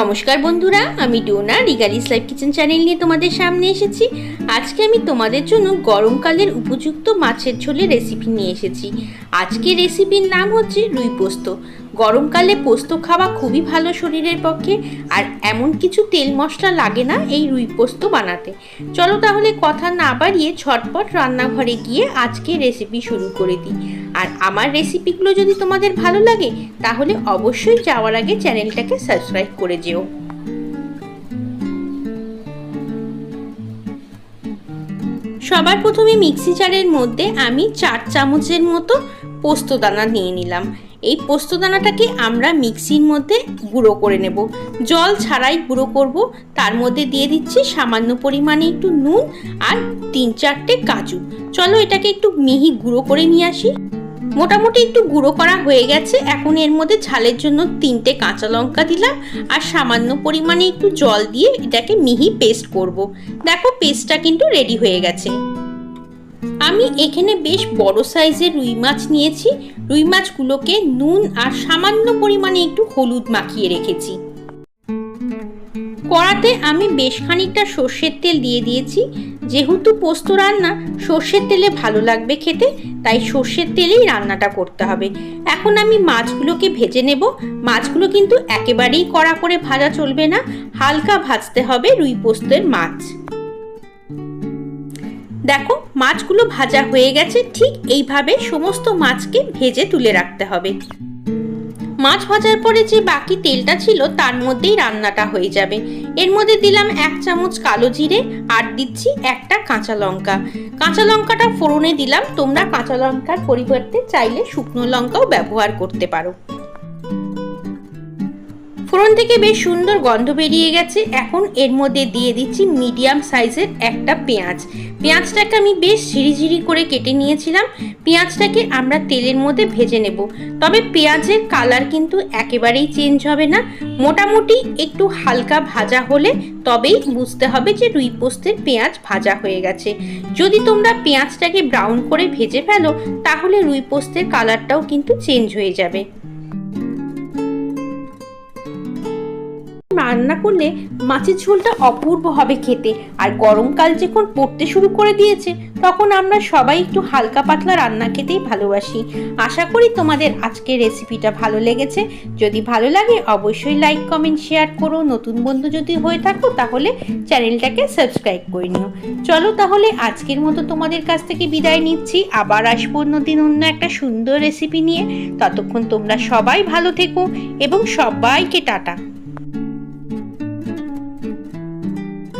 নমস্কার বন্ধুরা, আমি ডোনা, রিগালিস লাইফ কিচেন চ্যানেল নিয়ে তোমাদের সামনে এসেছি। আজকে আমি তোমাদের জন্য গরমকালের উপযুক্ত মাছের ঝোলের রেসিপি নিয়ে এসেছি। আজকে রেসিপির নাম হচ্ছে রুই পোস্ত। গরমকালে পোস্ত খাওয়া খুবই ভালো শরীরের পক্ষে, আর এমন কিছু তেল মশলা লাগে না এই রুই পোস্ত বানাতে। চলো তাহলে কথা না বাড়িয়ে ছটপট রান্নাঘরে গিয়ে আজকে রেসিপি শুরু করে দিই। আর আমার রেসিপিগুলো যদি তোমাদের ভালো লাগে, তাহলে অবশ্যই যাওয়ার আগে চ্যানেলটাকে সাবস্ক্রাইব করে যেও। সবার প্রথমে মিক্সি জারের মধ্যে আমি চার চামচের মতো পোস্তদানা নিয়ে নিলাম। এই পোস্তদানাটাকে আমরা মিক্সির মধ্যে গুঁড়ো করে নেব। জল ছাড়াই গুঁড়ো করব। তার মধ্যে দিয়ে দিচ্ছি সামান্য পরিমাণে একটু নুন আর তিন চারটে কাজু। চলো এটাকে একটু মিহি গুঁড়ো করে নিয়ে আসি। মোটামুটি একটু গুঁড়ো করা হয়ে গেছে। এখন এর মধ্যে ঝালের জন্য তিনটে কাঁচা লঙ্কা দিলাম আর সামান্য পরিমাণে একটু জল দিয়ে এটাকে মিহি পেস্ট করব। দেখো পেস্টটা কিন্তু রেডি হয়ে গেছে। আমি এখানে বেশ বড় সাইজের রুই মাছ নিয়েছি। রুই মাছগুলোকে নুন আর সামান্য পরিমাণে একটু হলুদ মাখিয়ে রেখেছি। কড়াতে আমি বেশ খানিকটা সর্ষের তেল দিয়ে দিয়েছি। যেহেতু পোস্ত রান্না, সর্ষের তেলে ভালো লাগবে খেতে, তাই সর্ষের তেলেই রান্নাটা করতে হবে। এখন আমি মাছগুলোকে ভেজে নেব। মাছগুলো কিন্তু একেবারেই কড়া করে ভাজা চলবে না, হালকা ভাজতে হবে রুই পোস্তের মাছ। দেখো, মাছগুলো ভাজা হয়ে গেছে, ঠিক এইভাবে সমস্ত মাছকে ভেজে তুলে রাখতে হবে। মাছ ভাজার পরে যে বাকি তেলটা ছিল, তার মধ্যেই রান্নাটা হয়ে যাবে। এর মধ্যে দিলাম এক চামচ কালো জিরে আর দিচ্ছি একটা কাঁচা লঙ্কা। কাঁচা লঙ্কাটা ফোড়নে দিলাম, তোমরা কাঁচা লঙ্কার পরিবর্তে চাইলে শুকনো লঙ্কাও ব্যবহার করতে পারো। ফোড়ন থেকে বেশ সুন্দর গন্ধ বেরিয়ে গেছে। এখন এর মধ্যে দিয়ে দিচ্ছি মিডিয়াম সাইজের একটা পেঁয়াজ। পেঁয়াজটাকে আমি বেশ ঝিরিঝিরি করে কেটে নিয়েছিলাম। পেঁয়াজটাকে আমরা তেলের মধ্যে ভেজে নেব। তবে পেঁয়াজের কালার কিন্তু একেবারেই চেঞ্জ হবে না। মোটামুটি একটু হালকা ভাজা হলে তবেই বুঝতে হবে যে রুই পোস্তের পেঁয়াজ ভাজা হয়ে গেছে। যদি তোমরা পেঁয়াজটাকে ব্রাউন করে ভেজে ফেলো, তাহলে রুই পোস্তের কালারটাও কিন্তু চেঞ্জ হয়ে যাবে। রান্না করলে মাছের ঝোলটা অপূর্ব হবে খেতে। আর গরমকাল যখন পড়তে শুরু করে দিয়েছে, তখন আমরা সবাই একটু হালকা পাতলা রান্না খেতেই ভালোবাসি। আশা করি তোমাদের আজকের রেসিপিটা ভালো লেগেছে। যদি ভালো লাগে, অবশ্যই লাইক কমেন্ট শেয়ার করো। নতুন বন্ধু যদি হয়ে থাকো, তাহলে চ্যানেলটাকে সাবস্ক্রাইব করে নিও। চলো তাহলে আজকের মতো তোমাদের কাছ থেকে বিদায় নিচ্ছি। আবার আসব অন্যদিন অন্য একটা সুন্দর রেসিপি নিয়ে। ততক্ষণ তোমরা সবাই ভালো থেকো এবং সবাইকে টাটা।